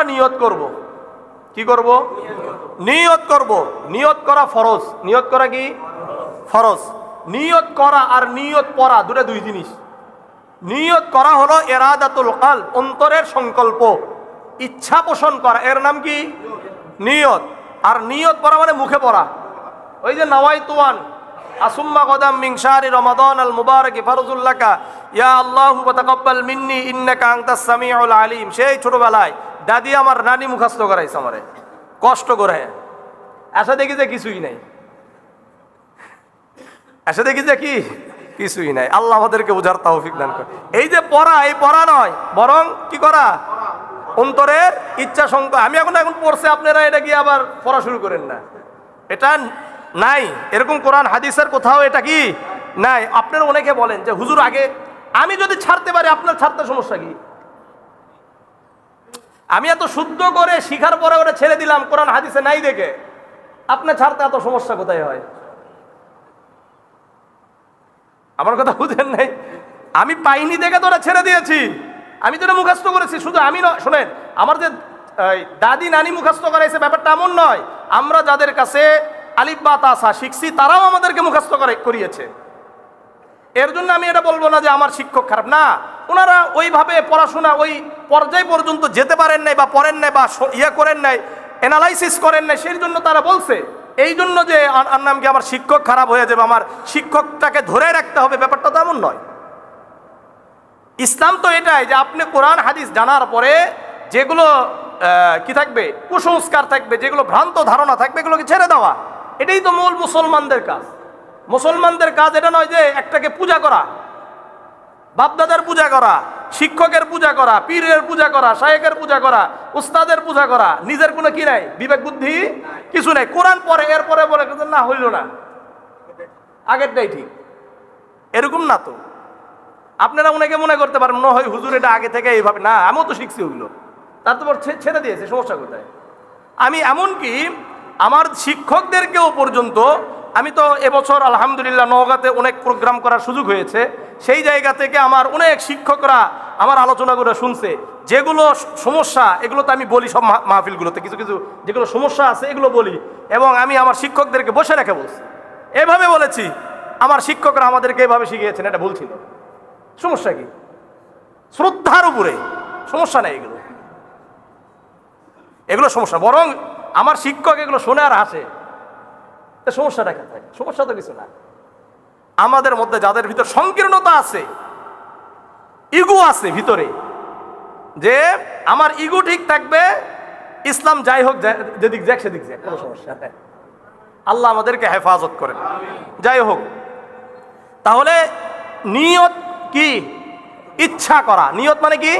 আমরা নিয়ত করব। কি করব? নিয়ত করব। নিয়ত করা ফরজ। নিয়ত করা কি? ফরজ। নিয়ত করা আর নিয়ত পড়া দুটো দুই জিনিস। নিয়ত করা হলো এরাদাতুল কাল অন্তরের সংকল্প। ইচ্ছা পোষণ করা, এর নাম কি? নিয়ত। আর নিয়ত পড়া মানে মুখে পড়া। ওই যে নওয়াই তুয়ান আসুম্মা কদাম মিং শাহরি রমাদান আল মুবারক ফারজুল্লাকা ইয়া আল্লাহু তাকাব্বাল মিন্নি ইন্নাকা আনতাস সামিউল আলিম। সেই ছোটবেলায় দাদি আমার নানি মুখস্থ করাইছে আমারে। কষ্ট করে। আশা দেখি যে কিছুই নাই। আশা দেখি যে কি? কিছুই নাই। আল্লাহ আমাদেরকে বোঝার তৌফিক দান করে এই যে পড়া, এই পড়া নয়, বরং কি করা? অন্তরের ইচ্ছা সংক আমি এখন এখন পড়ছে, আপনারা এটা গিয়ে আবার পড়া শুরু করেন না। এটা নাই। এরকম কোরআন, হাদিসের কোথাও এটা কি? নাই। আপনারা অনেকে বলেন যে, হুজুর, আগে আমি যদি ছাড়তে পারি, আপনার ছাড়তে সমস্যা কি? আমি এত শুদ্ধ করে শিখার পরে ওটা ছেড়ে দিলাম, কোরআন, হাদিসে নাই দেখে। আপনার ছাড়তে এত সমস্যা কোথায় হয়? আমার কথা বুঝেন নাই? আমি পাইনি দেখে তো ওরা ছেড়ে দিয়েছি। আমি তো এটা মুখস্থ করেছি, শুধু আমি নয়, শোনেন, আমার যে দাদি, নানি মুখস্থ করাইছে, ব্যাপারটা এমন নয়। আমরা যাদের কাছে আলিফ বা তাসা শিখছি, তারাও আমাদেরকে মুখস্থ করে, করিয়েছে। এর জন্য আমি এটা বলব না যে আমার শিক্ষক খারাপ। না, ওনারা ওইভাবে পড়াশোনা ওই পর্যায় পর্যন্ত যেতে পারেন নাই বা পড়েন নাই বা ইয়ে করেন নাই অ্যানালাইসিস করেন নাই, সেই জন্য তারা বলছে, এই জন্য যে আর নাম কি আমার শিক্ষক খারাপ হয়ে যাবে, আমার শিক্ষকটাকে ধরে রাখতে হবে, ব্যাপারটা তেমন নয়। ইসলাম তো এটাই যে আপনি কোরআন, হাদিস জানার পরে যেগুলো কি থাকবে, কুসংস্কার থাকবে, যেগুলো ভ্রান্ত ধারণা থাকবে, এগুলোকে ছেড়ে দেওয়া। এটাই তো মূল মুসলমানদের কাজ। মুসলমানদের কাজ এটা নয় যে একটাকে পূজা করা, বাপদাদার পূজা করা, শিক্ষকের পূজা করা, পীরের পূজা করা, শায়েকের পূজা করা, উস্তাদের পূজা করা, নিজের কোনো কি নাই? বিবেক, বুদ্ধি কিছু নাই। কোরআন পরে এরপরে বলে না হইল না। আগেরটাই ঠিক। এরকম না তো। আপনারা অনেকে মনে করতে পারেন, মনে হয় হুজুর এটা আগে থেকে এইভাবে না, আমিও তো শিখছি ওগুলো তারপর ছেড়ে দিয়েছে, সমস্যা কোথায়? আমি এমনকি আমার শিক্ষকদেরকেও পর্যন্ত আমি তো এবছর আলহামদুলিল্লাহ নওগাঁতে অনেক প্রোগ্রাম করার সুযোগ হয়েছে। সেই জায়গা থেকে আমার অনেক শিক্ষকরা আমার আলোচনাগুলো শুনছে। যেগুলো সমস্যা, এগুলো তো আমি বলি সব মাহফিলগুলোতে, কিছু কিছু যেগুলো সমস্যা আছে এগুলো বলি এবং আমি আমার শিক্ষকদেরকে বসে রেখে বলছি। এভাবে বলেছি, আমার শিক্ষকরা আমাদেরকে এভাবে শিখিয়েছেন, এটা ভুল ছিল। সমস্যা কি? শ্রদ্ধার উপরে, সমস্যা নেই এগুলো। এগুলো সমস্যা, বরং আমার শিক্ষক এগুলো শোনে আর হাসে সমস্যাটা কোথায়? সমস্যা তো কিছু না। আমাদের মধ্যে যাদের ভিতর সংকীর্ণতা আছে, ইগু আছে ভিতরে, যে আমার ইগু ঠিক থাকবে, ইসলাম যাই হোক যেদিক যাক, সেদিক যাক, কোনো সমস্যা আল্লাহ আমাদেরকে হেফাজত করেন। যাই হোক, তাহলে নিয়ত কি? ইচ্ছা করা। নিয়ত মানে কি?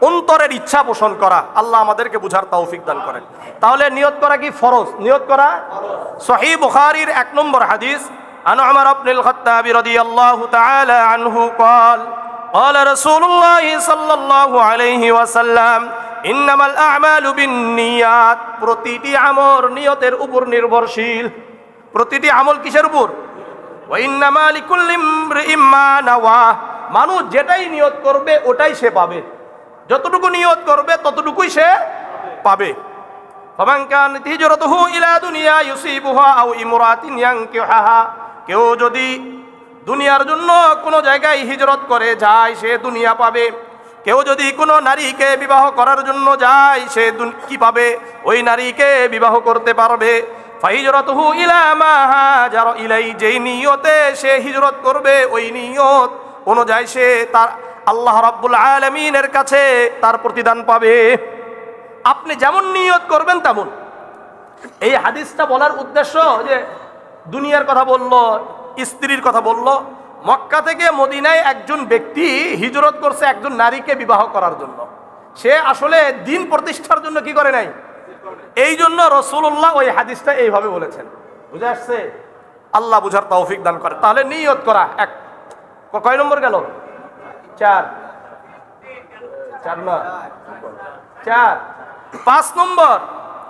অন্তরের ইচ্ছা পোষণ করা আল্লাহ আমাদেরকে বুঝার তৌফিক দান করেন তাহলে নিয়ত করা কি ফরজ নিয়ত করা সহি বুখারীর এক নম্বর হাদিস আন উমর ইবনে আল খাত্তাব রাদিয়াল্লাহু তাআলা আনহু قال قال رسول الله صلى الله عليه وسلم إنما الأعمال بالنيات প্রতিটি আমল নিয়তের উপর নির্ভরশীল প্রতিটি আমল কিসের উপর ওয়াইন্নামা লিকুল্লি ইমরিইম মা নাওয়া মানুষ যেটাই নিয়ত করবে ওটাই সে পাবে যতটুকু নিয়ত করবে, ততটুকুই সে পাবে। কেউ যদি দুনিয়ার জন্য কোনো জায়গায় হিজরত করে, যায়, সে দুনিয়া পাবে। কেউ যদি কোনো নারীকে বিবাহ করার জন্য যায়, সে কি পাবে? ওই নারীকে বিবাহ করতে পারবে। ফাহিজরতুহু ইলা মা হাজার ইলাই, যেই নিয়তে সে হিজরত করবে, ওই নিয়ত অনুযায়ী সে তার আল্লাহ রাব্বুল আলামিনের কাছে তার প্রতিদান পাবে। আপনি যেমন নিয়ত করবেন তেমন। এই হাদিসটা বলার উদ্দেশ্য যে দুনিয়ার কথা বলল, স্ত্রীর কথা বলল, মক্কা থেকে মদিনায় একজন ব্যক্তি হিজরত করছে একজন নারীকে বিবাহ করার জন্য। সে আসলে দিন প্রতিষ্ঠার জন্য কি করে নাই? এই জন্য রসুল্লাহ ওই হাদিসটা এইভাবে বলেছেন। বুঝে আসছে? আল্লাহ বুঝার তৌফিক দান করে। তাহলে নিয়ত করা এক। কয় নম্বর গেল? চার চার না চার পাঁচ নম্বর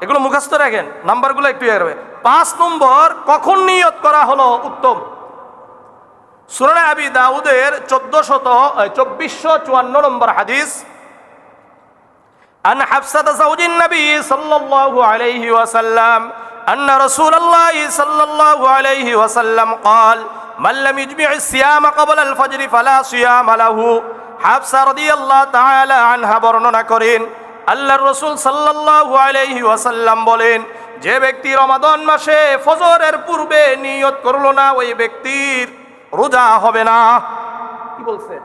এগুলো মুখস্থ রাখেন নাম্বারগুলো একটু ইয়ে রাখবে পাঁচ নম্বর কখন নিয়ত করা হলো উত্তম সুরানা আবি দাউদের চোদ্দ শত চব্বিশশো চুয়ান্ন নম্বর হাদিস عن حفصة زوج النبي صلى الله عليه وسلم أن رسول الله صلى الله عليه وسلم قال মাল্লাম ইজমি সিয়াম কবল আল ফজরি ফালা সিয়াম আলাহু হাফসা রাদিয়াল্লাহু তাআলা আনহা বর্ণনা করেন, আল্লাহর রাসূল সাল্লাল্লাহু আলাইহি ওয়াসাল্লাম বলেন, যে ব্যক্তি রমাদান মাসে ফজরের পূর্বে নিয়ত করল না, ওই ব্যক্তির রোজা হবে না। কি বলছে?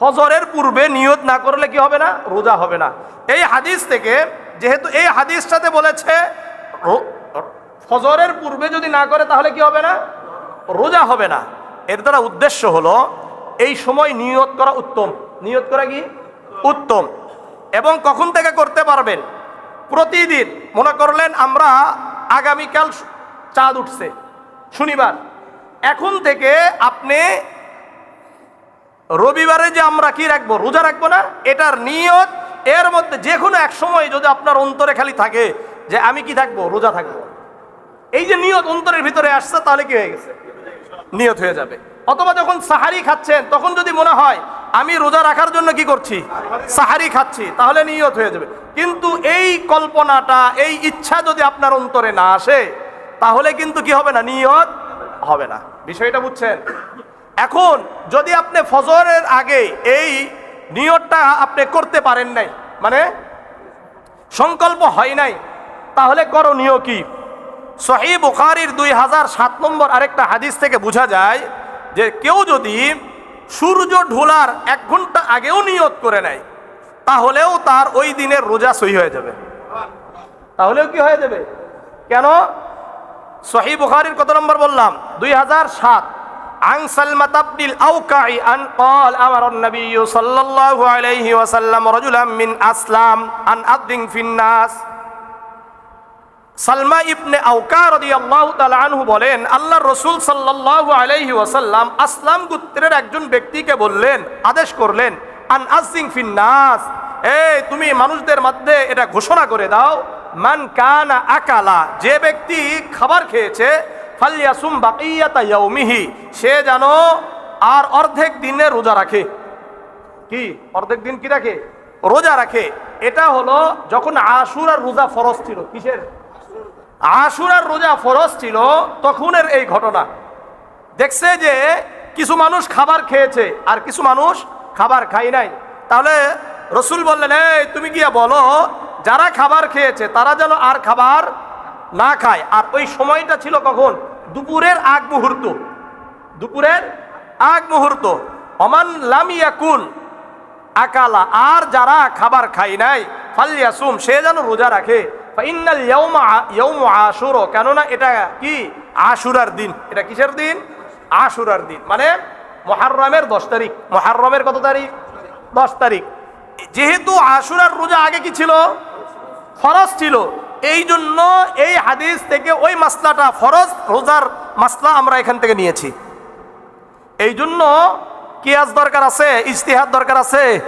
ফজরের পূর্বে নিয়ত না করলে কি হবে না? রোজা হবে না। এই হাদিস থেকে, যেহেতু এই হাদিসটাতে বলেছে ফজরের পূর্বে যদি না করে তাহলে কি হবে না? রোজা হবে না। এর দ্বারা উদ্দেশ্য হলো, এই সময় নিয়ত করা উত্তম। নিয়ত করা কি? উত্তম। এবং কখন থেকে করতে পারবেন? প্রতিদিন। মনে করলেন আমরা আগামীকাল চাঁদ উঠছে, শনিবার। এখন থেকে আপনি রবিবারে যে আমরা কি রাখব? রোজা রাখব না? এটার নিয়ত, এর মধ্যে যে কোনো এক সময় যদি আপনার অন্তরে খালি থাকে যে আমি কি থাকব? রোজা থাকব। এই যে নিয়ত অন্তরের ভিতরে আসছে, তাহলে কি হয়ে গেছে? নিয়ত হয়ে যাবে। অথবা যখন সাহারি খাচ্ছেন, তখন যদি মনে হয়, আমি রোজা রাখার জন্য কি করছি? সাহারি খাচ্ছি, তাহলে নিয়ত হয়ে যাবে। কিন্তু এই কল্পনাটা, এই ইচ্ছা যদি আপনার অন্তরে না আসে, তাহলে কিন্তু কি হবে না? নিয়ত হবে না। বিষয়টা বুঝছেন? এখন যদি আপনি ফজরের আগে এই নিয়তটা আপনি করতে পারেন নাই মানে সংকল্প হয় নাই, তাহলে করণীয় কি? সহি বুখারির দুই হাজার সাত নম্বর আরেকটা হাদিস থেকে বোঝা যায় যে কেউ যদি সূর্য ঢোলার এক ঘন্টা আগেও নিয়ত করে নেয় তাহলেও তার ওই দিনের রোজা সহি হয়ে যাবে তাহলেও কি হয়ে যাবে কেন সহি বুখারির কত নম্বর বললাম দুই হাজার সাত عن سلمة بن الأوكع أن قال أمر النبي صلى الله عليه وسلم رجلا من أسلام أن أذن في الناس সালমা ইবনে আউকা রাদিয়াল্লাহু তাআলা আনহু বলেন আল্লাহ রসুল সাল্লাল্লাহু আলাইহি ওয়াসাল্লাম আসলাম গোত্রের একজন ব্যক্তিকে বললেন, আদেশ করলেন, আন আসিং ফিন নাস। এই, তুমি মানুষদের মধ্যে এটা ঘোষণা করে দাও, মান কানা আকালা। যে ব্যক্তি খাবার খেয়েছে ফালিয়াসুম বাকিয়াতা সে যেন আর অর্ধেক দিনে রোজা রাখে। কি? অর্ধেক দিন কি রাখে? রোজা রাখে। এটা হলো যখন আশুর আর রোজা ফরজ ছিল। কিসের? আশুরার রোজা ফরজ ছিল, তখনের এই ঘটনা। দেখছে যে কিছু মানুষ খাবার খেয়েছে, আর কিছু মানুষ খাবার খাই নাই। তাহলে রসুল বললেন, এই, তুমি গিয়া বলো, যারা খাবার খেয়েছে, তারা যেন আর খাবার না খায়। আর ওই সময়টা ছিল কখন? দুপুরের আগ মুহূর্ত। দুপুরের আগ মুহূর্ত। অমান লামিয়াকুন আকালা, আর যারা খাবার খাই নাই ফালিয়াসুম সে যেন রোজা রাখে। ফাইনাল আশুর, কেননা এটা কি? আশুরার দিন। এটা কিসের দিন? আশুরার দিন। মানে মহারমের দশ তারিখ। মহারমের কত তারিখ? দশ তারিখ। যেহেতু আশুরার রোজা আগে কি ছিল? ফরজ ছিল। এই জন্য এই হাদিস থেকে ওই মাসলাটা ফরজ, রোজার মাসলা আমরা এখান থেকে নিয়েছি। এই জন্য কিয়াস দরকার আছে ইস্তিহাদ দরকার আছে।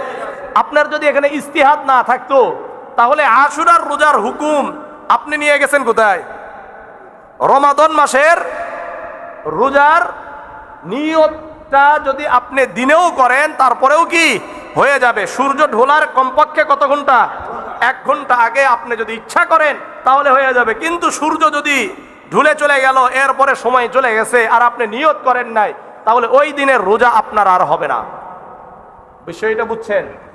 আপনার যদি এখানে ইস্তিহাদ না থাকতো তাহলে আশুরার রোজার হুকুম আপনি নিয়ে গেছেন কোথায়? রমাদন মাসের রোজার নিয়তটা যদি আপনি দিনেও করেন, তারপরেও কি হয়ে যাবে? সূর্য ঢোলার কমপক্ষে কত ঘণ্টা? এক ঘণ্টা আগে আপনি যদি ইচ্ছা করেন, তাহলে হয়ে যাবে। কিন্তু সূর্য যদি ঢুলে চলে গেল, এরপরে সময় চলে গেছে, আর আপনি নিয়ত করেন নাই, তাহলে ওই দিনের রোজা আপনার আর হবে না। বিষয়টা বুঝছেন?